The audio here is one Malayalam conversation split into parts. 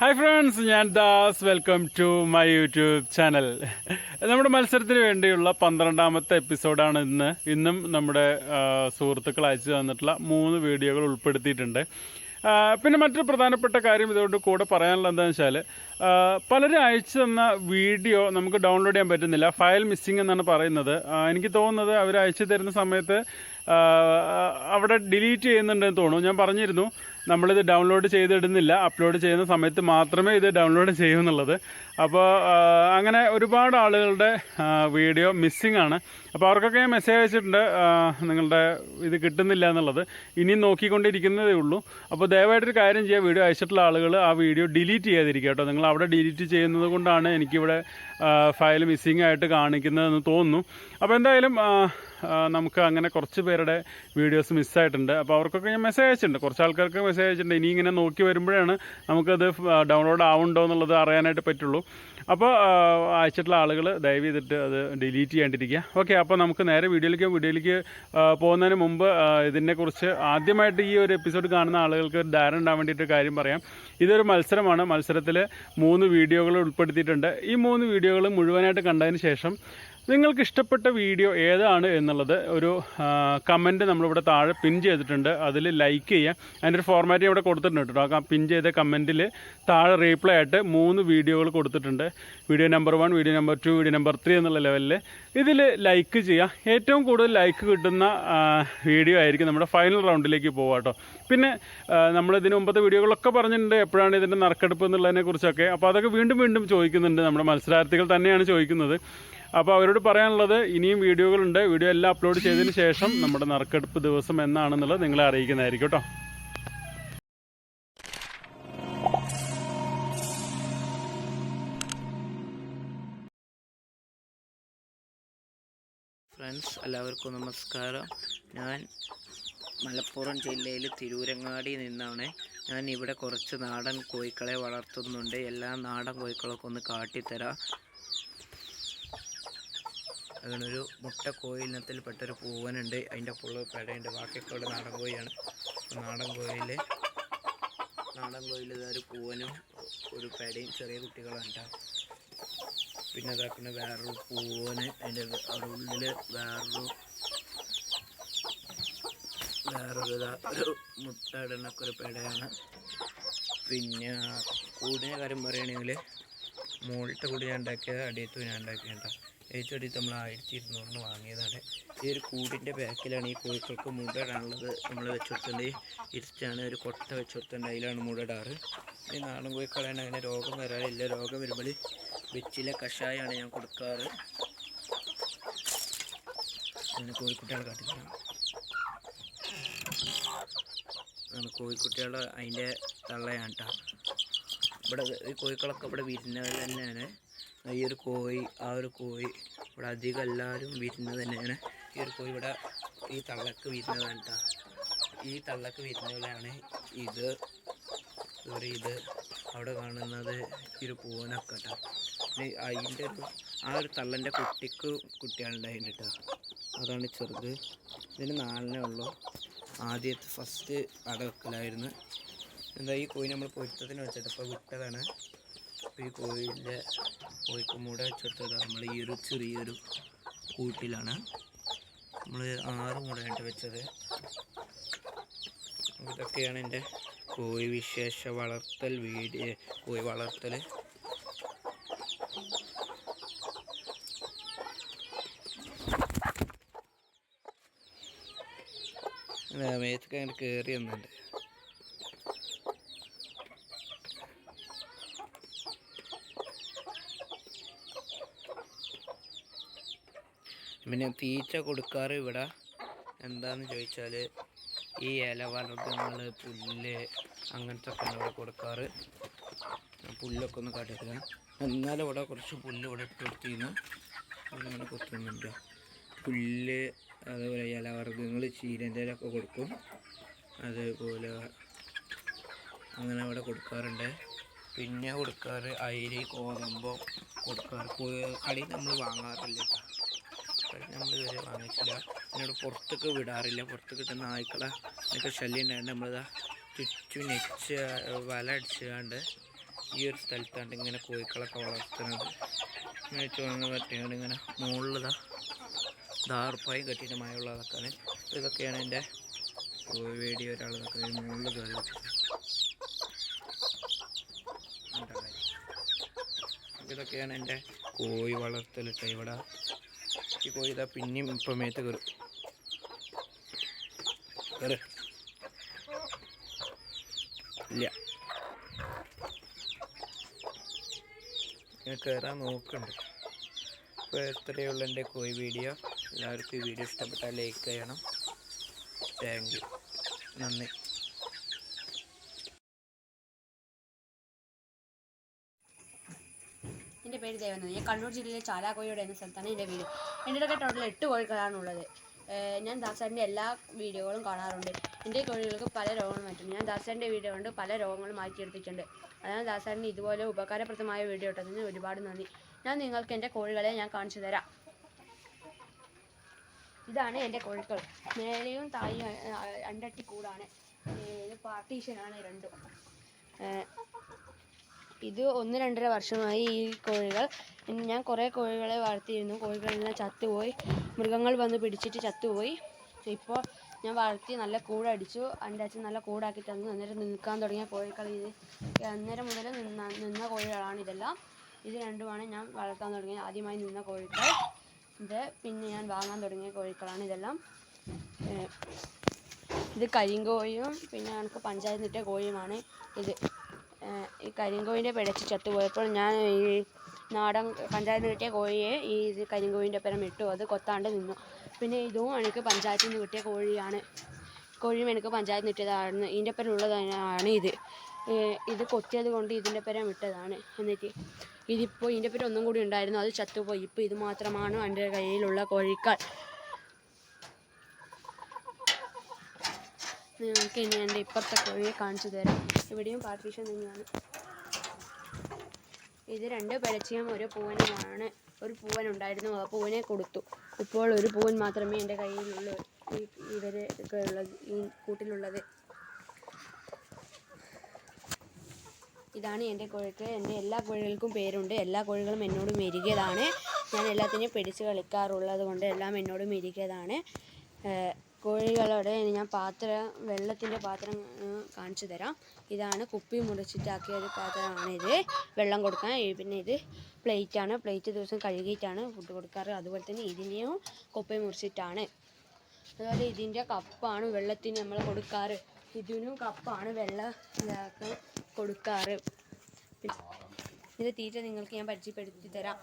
ഹായ് ഫ്രണ്ട്സ് ഞാൻ Das. Welcome to my YouTube channel നമ്മുടെ മത്സരത്തിന് വേണ്ടിയുള്ള പന്ത്രണ്ടാമത്തെ എപ്പിസോഡാണ് ഇന്ന്. ഇന്നും നമ്മുടെ സുഹൃത്തുക്കൾ അയച്ചു തന്നിട്ടുള്ള മൂന്ന് വീഡിയോകൾ ഉൾപ്പെടുത്തിയിട്ടുണ്ട്. പിന്നെ മറ്റൊരു പ്രധാനപ്പെട്ട കാര്യം ഇതുകൊണ്ട് കൂടെ പറയാനുള്ളത് എന്താണെന്ന് വെച്ചാൽ പലരും അയച്ചു തന്ന വീഡിയോ നമുക്ക് ഡൗൺലോഡ് ചെയ്യാൻ പറ്റുന്നില്ല. ഫയൽ മിസ്സിംഗ് എന്നാണ് പറയുന്നത്. എനിക്ക് തോന്നുന്നത് അവർ അയച്ചു തരുന്ന സമയത്ത് അവിടെ ഡിലീറ്റ് ചെയ്യുന്നുണ്ടെന്ന് തോന്നുന്നു. ഞാൻ പറഞ്ഞിരുന്നു നമ്മളിത് ഡൗൺലോഡ് ചെയ്തിടുന്നില്ല. അപ്ലോഡ് ചെയ്യുന്ന സമയത്ത് മാത്രമേ ഇത് ഡൗൺലോഡ് ചെയ്യൂ എന്നുള്ളത് അപ്പോൾ അങ്ങനെ ഒരുപാട് ആളുകളുടെ വീഡിയോ മിസ്സിംഗ് ആണ്. അപ്പോൾ അവർക്കൊക്കെ ഞാൻ മെസ്സേജ് അയച്ചിട്ടുണ്ട്. നിങ്ങളുടെ ഇത് കിട്ടുന്നില്ല എന്നുള്ളത്. ഇനിയും നോക്കിക്കൊണ്ടിരിക്കുന്നതേ ഉള്ളൂ. അപ്പോൾ ദയവായിട്ടൊരു കാര്യം ചെയ്യുക വീഡിയോ അയച്ചിട്ടുള്ള ആളുകൾ ആ വീഡിയോ ഡിലീറ്റ് ചെയ്യാതിരിക്കുക കേട്ടോ. നിങ്ങൾ അവിടെ ഡിലീറ്റ് ചെയ്യുന്നത് കൊണ്ടാണ് എനിക്കിവിടെ ഫയൽ മിസ്സിംഗ് ആയിട്ട് കാണിക്കുന്നതെന്ന് തോന്നുന്നു. അപ്പോൾ എന്തായാലും നമുക്ക് അങ്ങനെ കുറച്ച് പേരുടെ വീഡിയോസ് മിസ്സായിട്ടുണ്ട് അപ്പോൾ അവർക്കൊക്കെ ഞാൻ മെസ്സേജ് അയച്ചിട്ടുണ്ട്. കുറച്ച് ആൾക്കാർക്ക് മെസ്സേജ് അയച്ചിട്ടുണ്ട്. ഇനി ഇങ്ങനെ നോക്കി വരുമ്പോഴാണ് നമുക്കത് ഡൗൺലോഡ് ആവുണ്ടോ എന്നുള്ളത് അറിയാനായിട്ട് പറ്റുള്ളൂ. അപ്പോൾ അയച്ചിട്ടുള്ള ആളുകൾ ദയവ് ചെയ്തിട്ട് അത് ഡിലീറ്റ് ചെയ്യാണ്ടിരിക്കുക. ഓക്കെ അപ്പോൾ നമുക്ക് നേരെ വീഡിയോയിലേക്ക് വീഡിയോയിലേക്ക് പോകുന്നതിന് മുമ്പ് ഇതിനെക്കുറിച്ച് ആദ്യമായിട്ട് ഈ ഒരു എപ്പിസോഡ് കാണുന്ന ആളുകൾക്ക് ഒരു ധാരണ ഉണ്ടാകാൻ വേണ്ടിയിട്ട് കാര്യം പറയാം. ഇതൊരു മത്സരമാണ്. മത്സരത്തിൽ മൂന്ന് വീഡിയോകൾ ഉൾപ്പെടുത്തിയിട്ടുണ്ട്. ഈ മൂന്ന് വീഡിയോകൾ മുഴുവനായിട്ട് കണ്ടതിന് ശേഷം നിങ്ങൾക്ക് ഇഷ്ടപ്പെട്ട വീഡിയോ ഏതാണ് എന്നുള്ളത് ഒരു കമന്റ് നമ്മളിവിടെ താഴെ പിൻ ചെയ്തിട്ടുണ്ട്. അതിൽ ലൈക്ക് ചെയ്യുക. അതിന്റെ ഒരു ഫോർമാറ്റ് ഇവിടെ കൊടുത്തിട്ടുണ്ട് കേട്ടോ. ആ പിൻ ചെയ്ത കമന്റിൽ താഴെ റീപ്ലൈ ആയിട്ട് മൂന്ന് വീഡിയോകൾ കൊടുത്തിട്ടുണ്ട്. Video number one video number two video number three എന്നുള്ള ലെവലിൽ ഇതിൽ ലൈക്ക് ചെയ്യുക. ഏറ്റവും കൂടുതൽ ലൈക്ക് കിട്ടുന്ന വീഡിയോ ആയിരിക്കും നമ്മുടെ ഫൈനൽ റൗണ്ടിലേക്ക് പോവുക കേട്ടോ. പിന്നെ നമ്മൾ ഇതിന് മുമ്പത്തെ വീഡിയോകളൊക്കെ പറഞ്ഞിട്ടുണ്ട്. എപ്പോഴാണ് ഇതിന്റെ നറുക്കെടുപ്പ് എന്നുള്ളതിനെ കുറിച്ചൊക്കെ. അപ്പോൾ അതൊക്കെ വീണ്ടും വീണ്ടും ചോദിക്കുന്നുണ്ട് നമ്മുടെ മത്സരാർത്ഥികൾ തന്നെയാണ് ചോദിക്കുന്നത്. അപ്പോൾ അവരോട് പറയാനുള്ളത് ഇനിയും വീഡിയോകളുണ്ട്. വീഡിയോ എല്ലാം അപ്ലോഡ് ചെയ്തതിന് ശേഷം നമ്മുടെ നറുക്കെടുപ്പ് ദിവസം എന്നാണെന്നുള്ളത് നിങ്ങളെ അറിയിക്കുന്നതായിരിക്കും കേട്ടോ. ഫ്രണ്ട്സ് എല്ലാവർക്കും നമസ്കാരം. ഞാൻ മലപ്പുറം ജില്ലയിൽ തിരൂരങ്ങാടി നിന്നാണ്. ഞാൻ ഇവിടെ കുറച്ച് നാടൻ കോഴിക്കളെ വളർത്തുന്നുണ്ട്. എല്ലാ നാടൻ കോഴിക്കളൊക്കെ ഒന്ന് കാട്ടിത്തരാം. അങ്ങനൊരു മുട്ട കോഴി ഇനത്തിൽപ്പെട്ടൊരു പൂവനുണ്ട്. അതിന്റെ പുള്ള പെടയുണ്ട് ബാക്കിയൊക്കെ ഇവിടെ നാടൻ കോഴിയാണ്. നാടൻ കോഴിയിൽ നാടൻ കോഴിയിൽ ഇതൊരു പൂവനും ഒരു പെടയും ചെറിയ കുട്ടികളുണ്ട് പിന്നെ ഇതാക്കുന്ന വേറൊരു പൂവന് അതിന്റെ അവിടെ ഉള്ളിൽ വേറൊരു വേറൊരു ഒരു മുട്ട ഇടുന്നൊക്കെ ഒരു പെടയാണ്. പിന്നെ കൂടിനെ കാര്യം പറയുകയാണെങ്കിൽ മുകളിലത്തെ കൂടി ഞാൻ ഉണ്ടാക്കിയത് അടിയത്തും ഞാൻ ഉണ്ടാക്കിയിട്ടുണ്ട് അടിയത്ത് നമ്മൾ ആയിരത്തി ഇരുന്നൂറിന് വാങ്ങിയതാണ്. ഈ ഒരു കൂടിന്റെ ബാക്കിലാണ് ഈ കോഴിക്കൾക്ക് മുട നമ്മൾ വെച്ചുകൊടുത്തിട്ടുണ്ട് ഇരിച്ചാണ് ഒരു കൊട്ട വെച്ചുകൊടുത്തിട്ടുണ്ട് അതിലാണ് മുട ഇടാറ് ഈ നാടൻ കോഴിക്കളാണ് അങ്ങനെ രോഗം വരാറില്ല. രോഗം വരുമ്പോൾ വെച്ചിലെ കഷായമാണ് ഞാൻ കൊടുക്കാറ്. അങ്ങനെ കോഴിക്കുട്ടികളെ കാട്ടിത്തരാം. അങ്ങനെ കോഴിക്കുട്ടികൾ അതിന്റെ തള്ളയാണ് കേട്ടോ ഇവിടെ ഈ കോഴിക്കളൊക്കെ ഇവിടെ വിരുന്നവർ തന്നെയാണ്. ഈ ഒരു കോഴി ആ ഒരു കോഴി ഇവിടെ അധികം എല്ലാവരും വിരുന്നത് തന്നെയാണ്. ഈ ഒരു കോഴി ഇവിടെ ഈ തള്ളക്ക് വിരുന്നതാണ് കേട്ടോ ഈ തള്ളക്ക് വിരുന്നതാണ് ഇത് സോറി ഇത് അവിടെ കാണുന്നത് ഈ ഒരു പൂവനൊക്കെ കേട്ടോ അതിന്റെ ഒരു ആ ഒരു തള്ളന്റെ കുട്ടിക്ക് കുട്ടികളുണ്ടായിരുന്നു കേട്ടോ അതാണ് ചെറുത്. ഇതിന് നാലിനേ ഉള്ളൂ. ആദ്യത്തെ ഫസ്റ്റ് അട വെക്കലായിരുന്നു. എന്താ ഈ കോഴി നമ്മൾ പൊരുത്തത്തിന് വെച്ചിട്ട് ഇപ്പോൾ വിട്ടതാണ്. ഈ കോഴിന്റെ കോഴിക്ക് മുട വെച്ചെടുത്തത് നമ്മൾ ഈ ഒരു ചെറിയൊരു കൂട്ടിലാണ് നമ്മൾ ആറ് മുടയായിട്ട് വെച്ചത്. ഇതൊക്കെയാണ് എന്റെ കോഴി വിശേഷ വളർത്തൽ വീഡിയോ കോഴി വളർത്തൽ. മേത്തൊക്കെ അങ്ങനെ കയറി വന്നുണ്ട് പിന്നെ തീറ്റ കൊടുക്കാറ് ഇവിടെ. എന്താന്ന് ചോദിച്ചാൽ ഈ ഇല വർഗങ്ങൾ പുല്ല് അങ്ങനത്തെ ഒക്കെ ഇവിടെ കൊടുക്കാറ്. പുല്ലൊക്കെ ഒന്ന് കാട്ടിത്തരാ. എന്നാലും ഇവിടെ കുറച്ച് പുല്ല് ഇവിടെ ഇട്ട് കൊടുത്തിരുന്നു. അങ്ങനെ കൊത്തുന്നുണ്ട്. പുല്ല് അതുപോലെ ഇലവർഗങ്ങൾ ചീരന്റെ ഇലയൊക്കെ കൊടുക്കും. അതേപോലെ അങ്ങനെ ഇവിടെ കൊടുക്കാറുണ്ട്. പിന്നെ കൊടുക്കാറ് അരി കോതമ്പോ കൊടുക്കാറ്. കളി നമ്മൾ വാങ്ങാറില്ല കേട്ടോ. നമ്മൾ ഇതുവരെ വാങ്ങിച്ചില്ല എന്നോട് പുറത്തൊക്കെ വിടാറില്ല. പുറത്ത് കിട്ടുന്ന നായ്ക്കളെ എന്നൊക്കെ ശല്യം ഉണ്ടായത് നമ്മളിതാ ചുറ്റും നെച്ച് വല അടിച്ചുകൊണ്ട് ഈ ഒരു സ്ഥലത്താണ് ഇങ്ങനെ കോഴിക്കളൊക്കെ വളർത്തുന്നത്. ഇങ്ങനെ ചുവന്ന് കെട്ടിയാണ് ഇങ്ങനെ മുകളിലിതാ ദാർപ്പായി കെട്ടിയിട്ട് മഴയുള്ളതൊക്കെയാണ് ഇതൊക്കെയാണ് എന്റെ വേടി ഒരാൾ നിൽക്കുന്നത് മുകളിൽ കയറി ഇതൊക്കെയാണ് എന്റെ കോഴി വളർത്തലിട്ട് ഇവിടെ. ഈ കോഴി ഇതാ പിന്നെയും ഇപ്പം മേത്ത് കയറും. കയറ്. ഇല്ല. ഞാൻ കയറാൻ നോക്കുന്നുണ്ട് അപ്പോൾ എത്രയുള്ള എന്റെ കോഴി വീഡിയോ. എല്ലാവർക്കും ഈ വീഡിയോ ഇഷ്ടപ്പെട്ടാൽ ലൈക്ക് ചെയ്യണം. Thank you. നന്ദി. എന്റെ പേര് ഞാൻ കണ്ണൂർ ജില്ലയിലെ ചാലാക്കോയോട് എന്ന സ്ഥലത്താണ് എന്റെ വീട്. എന്റെ അടുക്ക ടോട്ടൽ എട്ട് കോഴികളാണ് ഉള്ളത് ഞാൻ ദാസാറിന്റെ എല്ലാ വീഡിയോകളും കാണാറുണ്ട്. എന്റെ കോഴികൾക്ക് പല രോഗങ്ങളും മാറ്റും ഞാൻ ദാസാറിന്റെ വീഡിയോ കൊണ്ട് പല രോഗങ്ങളും മാറ്റിയെടുത്തിട്ടുണ്ട് അതാണ് ദാസാറിന് ഇതുപോലെ ഉപകാരപ്രദമായ വീഡിയോ ഇട്ടതിന് ഒരുപാട് നന്ദി. ഞാൻ നിങ്ങൾക്ക് എന്റെ കോഴികളെ ഞാൻ കാണിച്ചു തരാം. ഇതാണ് എന്റെ കോഴികൾ മേലെയും താഴെയും രണ്ടട്ടി കൂടാണ്. പാർട്ടീഷനാണ് രണ്ടും. ഇത് ഒന്ന് രണ്ടര വർഷമായി ഈ കോഴികൾ. ഞാൻ കുറേ കോഴികളെ വളർത്തിയിരുന്നു. കോഴികളെല്ലാം ചത്തുപോയി. മൃഗങ്ങൾ വന്ന് പിടിച്ചിട്ട് ചത്തുപോയി. ഇപ്പോൾ ഞാൻ വളർത്തി നല്ല കൂടടിച്ചു. എന്റെ അച്ഛൻ നല്ല കൂടാക്കി തന്നു. അന്നേരം നിൽക്കാൻ തുടങ്ങിയ കോഴികൾ ഇത് അന്നേരം മുതൽ നിന്ന നിന്ന കോഴികളാണ് ഇതെല്ലാം. ഇത് രണ്ടുമാണ് ഞാൻ വളർത്താൻ തുടങ്ങിയത് ആദ്യമായി നിന്ന കോഴികൾ ഇത് പിന്നെ ഞാൻ വാങ്ങാൻ തുടങ്ങിയ കോഴികളാണ് ഇതെല്ലാം. ഇത് കരിങ്കോഴിയും പിന്നെ എനിക്ക് പഞ്ചായത്ത് കോഴിയുമാണ് ഇത്. ഈ കരിങ്കോഴിന്റെ പിടച്ച് ചത്തുപോയപ്പോൾ ഞാൻ ഈ നാടൻ പഞ്ചായത്ത് കിട്ടിയ കോഴിയെ ഈ കരിങ്കോഴിന്റെ ഒപ്പം ഇട്ടു. അത് കൊത്താണ്ട് നിന്നു. പിന്നെ ഇതും എനിക്ക് പഞ്ചായത്തിൽ നിന്ന് കിട്ടിയ കോഴിയാണ്. കോഴിയും എനിക്ക് പഞ്ചായത്തിൽ നിന്ന് കിട്ടിയതാണ് ഇതിന്റെ ഒപ്പം ഉള്ളതാണ് ഇത്. ഇത് കൊത്തിയത് കൊണ്ട് ഇതിന്റെ ഒപ്പം ഇട്ടതാണ് എന്നിട്ട് ഇതിപ്പോൾ ഇതിന്റെ പേര് ഒന്നും കൂടി ഉണ്ടായിരുന്നു. അത് ചത്തുപോയി. ഇപ്പോൾ ഇത് മാത്രമാണ് എന്റെ കയ്യിലുള്ള കോഴികൾ നിങ്ങൾക്ക് ഇനി എന്റെ ഇപ്പുറത്തെ കോഴിയെ കാണിച്ചു തരാം. ഇവിടെയും പാർട്ടീഷൻ തന്നെയാണ്. ഇത് രണ്ട് പരച്ചയും ഒരു പൂവനുമാണ്. ഒരു പൂവൻ ഉണ്ടായിരുന്നു ആ പൂവനെ കൊടുത്തു. ഇപ്പോൾ ഒരു പൂവൻ മാത്രമേ എന്റെ കയ്യിലുള്ളൂ ഈ ഇവർ ഉള്ളത് ഈ കൂട്ടിലുള്ളത്. ഇതാണ് എന്റെ കോഴിക്ക്. എന്റെ എല്ലാ കോഴികൾക്കും പേരുണ്ട്. എല്ലാ കോഴികളും എന്നോട് മെരുകിയതാണ്. ഞാൻ എല്ലാത്തിനെയും പിടിച്ച് കളിക്കാറുള്ളത് കൊണ്ട് എല്ലാം എന്നോട് മെരുകിയതാണ്. കോഴികളോട് ഞാൻ പാത്രം വെള്ളത്തിന്റെ പാത്രം കാണിച്ചു തരാം. ഇതാണ് കുപ്പി മുറിച്ചിട്ടാക്കിയ ഒരു പാത്രമാണിത് വെള്ളം കൊടുക്കാൻ പിന്നെ ഇത് പ്ലേറ്റാണ്. പ്ലേറ്റ് ദിവസം കഴുകിയിട്ടാണ് ഫുഡ് കൊടുക്കാറ്. അതുപോലെ തന്നെ ഇതിനെയും കുപ്പി മുറിച്ചിട്ടാണ്. അതുപോലെ ഇതിന്റെ കപ്പാണ് വെള്ളത്തിന് നമ്മൾ കൊടുക്കാറ്. ഇതിനും കപ്പാണ് വെള്ളം ഇതാക്കാൻ കൊടുക്കാറ്. ഇത് തീറ്റ നിങ്ങൾക്ക് ഞാൻ പരിചയപ്പെടുത്തി തരാം.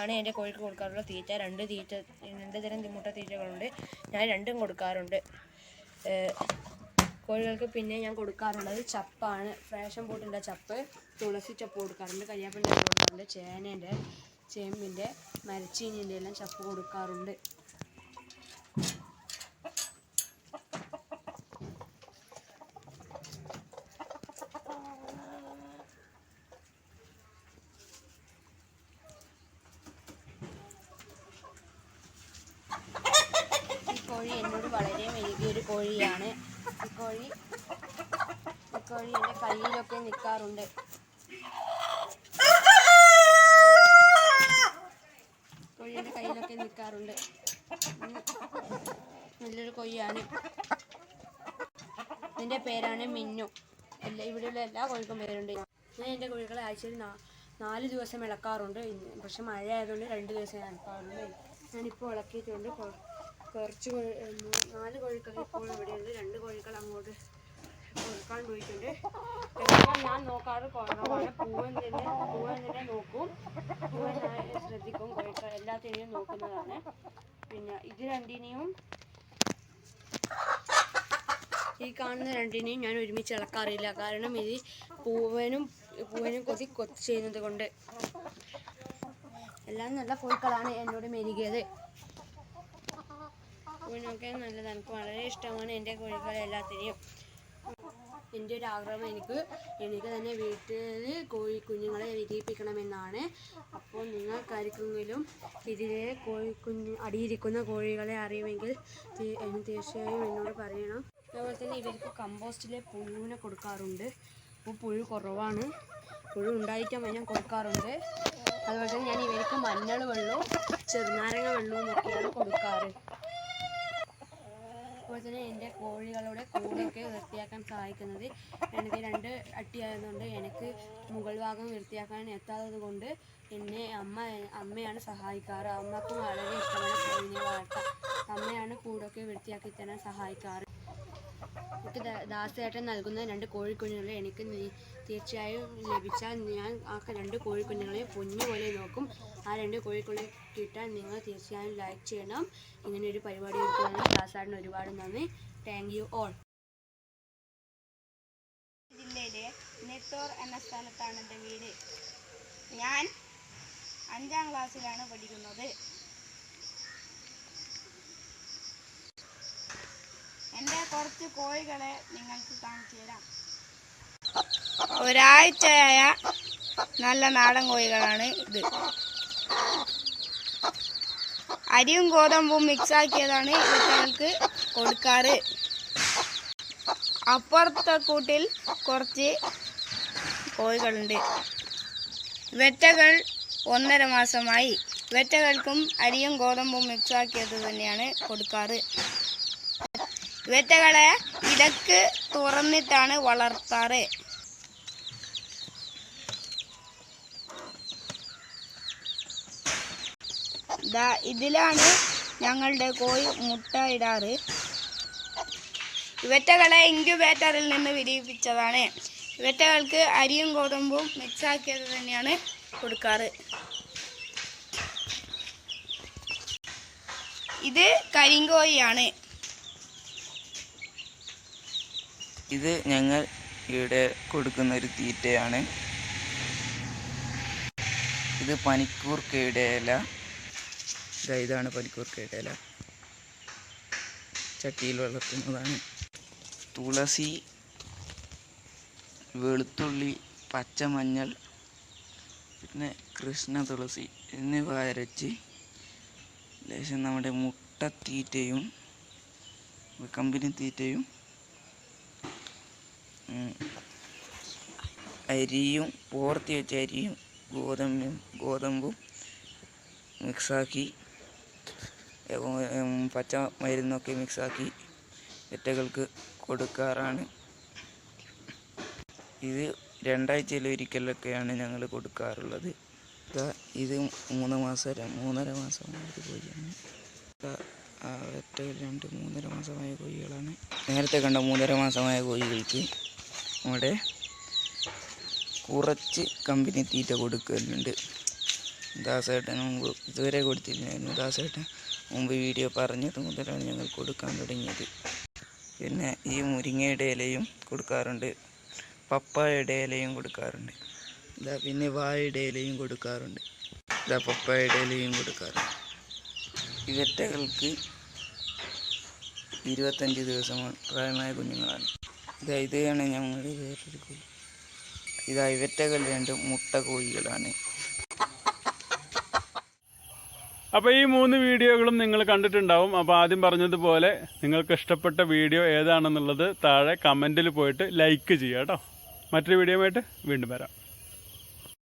ആണ് എന്റെ കോഴിക്ക് കൊടുക്കാറുള്ള തീറ്റ. രണ്ട് തീറ്റ രണ്ട് തരം മുട്ട തീറ്റകളുണ്ട്. ഞാൻ രണ്ടും കൊടുക്കാറുണ്ട്. കോഴികൾക്ക് പിന്നെ ഞാൻ കൊടുക്കാറുള്ളത് ചപ്പാണ്. ഫാഷൻ ബോട്ടിന്റെ ചപ്പ് തുളസി ചപ്പ് കൊടുക്കാറുണ്ട്. കരിയാപ്പിന്റെ കൊടുക്കാറുണ്ട്. ചേനേന്റെ ചേമ്പിന്റെ മരച്ചീനിന്റെ എല്ലാം ചപ്പ് കൊടുക്കാറുണ്ട് ഈ കോഴി എന്നോട് വളരെ മെരുകിയൊരു കോഴിയാണ്. ഈ കോഴി ഈ കോഴി എന്റെ കയ്യിലൊക്കെ നിൽക്കാറുണ്ട് കോഴി എന്റെ കയ്യിലൊക്കെ നിൽക്കാറുണ്ട് നല്ലൊരു കോഴിയാണ്. ഇതിന്റെ പേരാണ് മിന്നു. എല്ലാ ഇവിടെയുള്ള എല്ലാ കോഴിക്കും പേരുണ്ട്. ഞാൻ എന്റെ കോഴികളെ ആഴ്ചയിൽ നാല് ദിവസം ഇളക്കാറുണ്ട്. പക്ഷെ മഴ ആയതുകൊണ്ട് രണ്ട് ദിവസം ഇളക്കാറുണ്ട്. ഞാനിപ്പോൾ ഇളക്കിയിട്ടുണ്ട്. കുറച്ച് നാല് കോഴികൾ ഇപ്പോൾ ഇവിടെയുണ്ട്. രണ്ട് കോഴികൾ അങ്ങോട്ട് കൊടുക്കാൻ പോയിട്ടുണ്ട്. ഞാൻ നോക്കാറ് കുറവാണ്. പൂവൻ തന്നെ പൂവൻ തന്നെ നോക്കും. പൂവൻ ശ്രദ്ധിക്കും. കോഴിക്കൾ എല്ലാത്തിനെയും നോക്കുന്നതാണ്. പിന്നെ ഇത് രണ്ടിനെയും ഈ കാണുന്ന രണ്ടിനെയും ഞാൻ ഒരുമിച്ച് ഇളക്കാറില്ല. കാരണം ഇത് പൂവനും പൂവനും കൊതി കൊത്തി ചെയ്യുന്നത് കൊണ്ട്. എല്ലാം നല്ല കോഴിക്കളാണ് എന്നോട് മെരുകിയത്. പൂവനൊക്കെ നല്ലത് എനിക്ക് വളരെ ഇഷ്ടമാണ് എന്റെ കോഴികളെ എല്ലാത്തിനെയും. എന്റെ ഒരു ആഗ്രഹം എനിക്ക് എനിക്ക് തന്നെ വീട്ടിൽ കോഴി കുഞ്ഞുങ്ങളെ വിരിയിപ്പിക്കണമെന്നാണ്. അപ്പോൾ നിങ്ങൾക്കാർക്കെങ്കിലും ഇതിലെ കോഴി കുഞ്ഞ് അടിയിരിക്കുന്ന കോഴികളെ അറിയുമെങ്കിൽ തീർച്ചയായും എന്നോട് പറയണം. അതുപോലെ തന്നെ ഇവർക്ക് കമ്പോസ്റ്റിലെ പുഴുവിനെ കൊടുക്കാറുണ്ട്. അപ്പോൾ പുഴു കുറവാണ്. പുഴു ഉണ്ടായിരിക്കാൻ ഞാൻ കൊടുക്കാറുണ്ട്. അതുപോലെ തന്നെ ഞാൻ ഇവർക്ക് മഞ്ഞൾ വെള്ളവും ചെറുനാരങ്ങ വെള്ളവും ഒക്കെയാണ് കൊടുക്കാറ്. അതുപോലെ തന്നെ എന്റെ കോഴികളുടെ കൂടൊക്കെ വൃത്തിയാക്കാൻ സഹായിക്കുന്നത്. എനിക്ക് രണ്ട് അട്ടിയായതുകൊണ്ട് എനിക്ക് മുകൾ ഭാഗം വൃത്തിയാക്കാൻ എത്താത്തത് കൊണ്ട് എന്നെ അമ്മ അമ്മയാണ് സഹായിക്കാറ്. അമ്മയ്ക്ക് വളരെ ഇഷ്ടമാണ് കോഴിനെ വളർത്താൻ. അമ്മയാണ് കൂടൊക്കെ വൃത്തിയാക്കി തരാൻ സഹായിക്കാറ്. എനിക്ക് ദാസേട്ടൻ നൽകുന്ന രണ്ട് കോഴിക്കുഞ്ഞുങ്ങളെ എനിക്ക് തീർച്ചയായും ലഭിച്ചാൽ ഞാൻ ആ രണ്ട് കോഴിക്കുഞ്ഞുങ്ങളെ പൊന്നു പോലെ നോക്കും. ആ രണ്ട് കോഴിക്കുഞ്ഞുങ്ങളെ കിട്ടാൻ നിങ്ങൾ തീർച്ചയായും ലൈക്ക് ചെയ്യണം. ഇങ്ങനെ ഒരു പരിപാടി എടുക്കുന്നതിന് ദാസേട്ടന് ഒരുപാട് നന്ദി. താങ്ക് യു ഓൾ ജില്ലയിലെ നെത്തോർ എന്ന സ്ഥലത്താണ് എന്റെ വീട്. ഞാൻ അഞ്ചാം ക്ലാസ്സിലാണ് പഠിക്കുന്നത്. എന്റെ കുറച്ച് കോഴികളെ നിങ്ങൾക്ക് കാണിച്ചു തരാം. ഒരാഴ്ചയായ നല്ല നാടൻ കോഴികളാണ് ഇത്. അരിയും ഗോതമ്പും മിക്സാക്കിയതാണ് ഇവറ്റകൾക്ക് കൊടുക്കാറ്. അപ്പുറത്തെ കൂട്ടിൽ കുറച്ച് കോഴികളുണ്ട്. വെറ്റകൾ ഒന്നര മാസമായി. വെറ്റകൾക്കും അരിയും ഗോതമ്പും മിക്സാക്കിയത് തന്നെയാണ് കൊടുക്കാറ്. വെറ്റകളെ ഇടയ്ക്ക് തുറന്നിട്ടാണ് വളർത്താറ്. ദാ ഇതിലാണ് ഞങ്ങളുടെ കോഴി മുട്ട ഇടാറ്. ഇവറ്റകളെ ഇൻക്യുബേറ്ററിൽ നിന്ന് വിരിയിപ്പിച്ചതാണ്. ഇവറ്റകൾക്ക് അരിയും ഗോതമ്പും മിക്സാക്കിയത് തന്നെയാണ് കൊടുക്കാറ്. ഇത് കരിങ്കോഴിയാണ്. ഇത് ഞങ്ങൾ ഇവിടെ കൊടുക്കുന്ന ഒരു തീറ്റയാണ്. ഇത് പനിക്കൂർക്കയുടെ ഇല ഇതാ ഇതാണ് പനിക്കൂർക്കയുടെ ഇല ചട്ടിയിൽ വളർത്തുന്നതാണ്. തുളസി വെളുത്തുള്ളി പച്ചമഞ്ഞൾ പിന്നെ കൃഷ്ണ തുളസി എന്നിവ അരച്ച് ലേശം നമ്മുടെ മുട്ട മുട്ടത്തീറ്റയും കമ്പനി തീറ്റയും അരിയും പോർത്തി വെച്ച അരിയും ഗോതമ്പും ഗോതമ്പും മിക്സാക്കി പച്ച മരുന്നൊക്കെ മിക്സാക്കി വെറ്റകൾക്ക് കൊടുക്കാറാണ്. ഇത് രണ്ടാഴ്ചയിൽ ഒരിക്കലൊക്കെയാണ് ഞങ്ങൾ കൊടുക്കാറുള്ളത്. ഇത് മൂന്ന് മാസം മൂന്നര മാസമായത് കോഴിയാണ്. വെറ്റകൾ രണ്ട് മൂന്നര മാസമായ കോഴികളാണ്. നേരത്തെ കണ്ട മൂന്നര മാസമായ കോഴികൾക്ക് നമ്മുടെ കുറച്ച് കമ്പനി തീറ്റ കൊടുക്കലുണ്ട് ദാസേട്ടൻ മുമ്പ് ഇതുവരെ കൊടുത്തില്ലായിരുന്നു. ദാസേട്ടൻ മുമ്പ് വീഡിയോ പറഞ്ഞത് മുതലാണ് ഞങ്ങൾ കൊടുക്കാൻ തുടങ്ങിയത്. പിന്നെ ഈ മുരിങ്ങയുടെ ഇലയും കൊടുക്കാറുണ്ട്. പപ്പായയുടെ ഇലയും കൊടുക്കാറുണ്ട്. ഇതാ പിന്നെ വാഴയുടെ ഇലയും കൊടുക്കാറുണ്ട്. ഇതാ പപ്പായയുടെ ഇലയും കൊടുക്കാറുണ്ട്. ഇവറ്റകൾക്ക് ഇരുപത്തഞ്ച് ദിവസം പ്രായമായ കുഞ്ഞുങ്ങളാണ്. ഇതാ ഇതാണ് ഞങ്ങളുടെ വേറൊരു കോഴി. ഇതാ ഇവറ്റകൾ രണ്ട് മുട്ട കോഴികളാണ്. അപ്പോൾ ഈ മൂന്ന് വീഡിയോകളും നിങ്ങൾ കണ്ടിട്ടുണ്ടാവും. അപ്പോൾ ആദ്യം പറഞ്ഞതുപോലെ നിങ്ങൾക്ക് ഇഷ്ടപ്പെട്ട വീഡിയോ ഏതാണെന്നുള്ളത് താഴെ കമന്റിൽ പോയിട്ട് ലൈക്ക് ചെയ്യുക കേട്ടോ. മറ്റൊരു വീഡിയോ വീണ്ടും വരാം.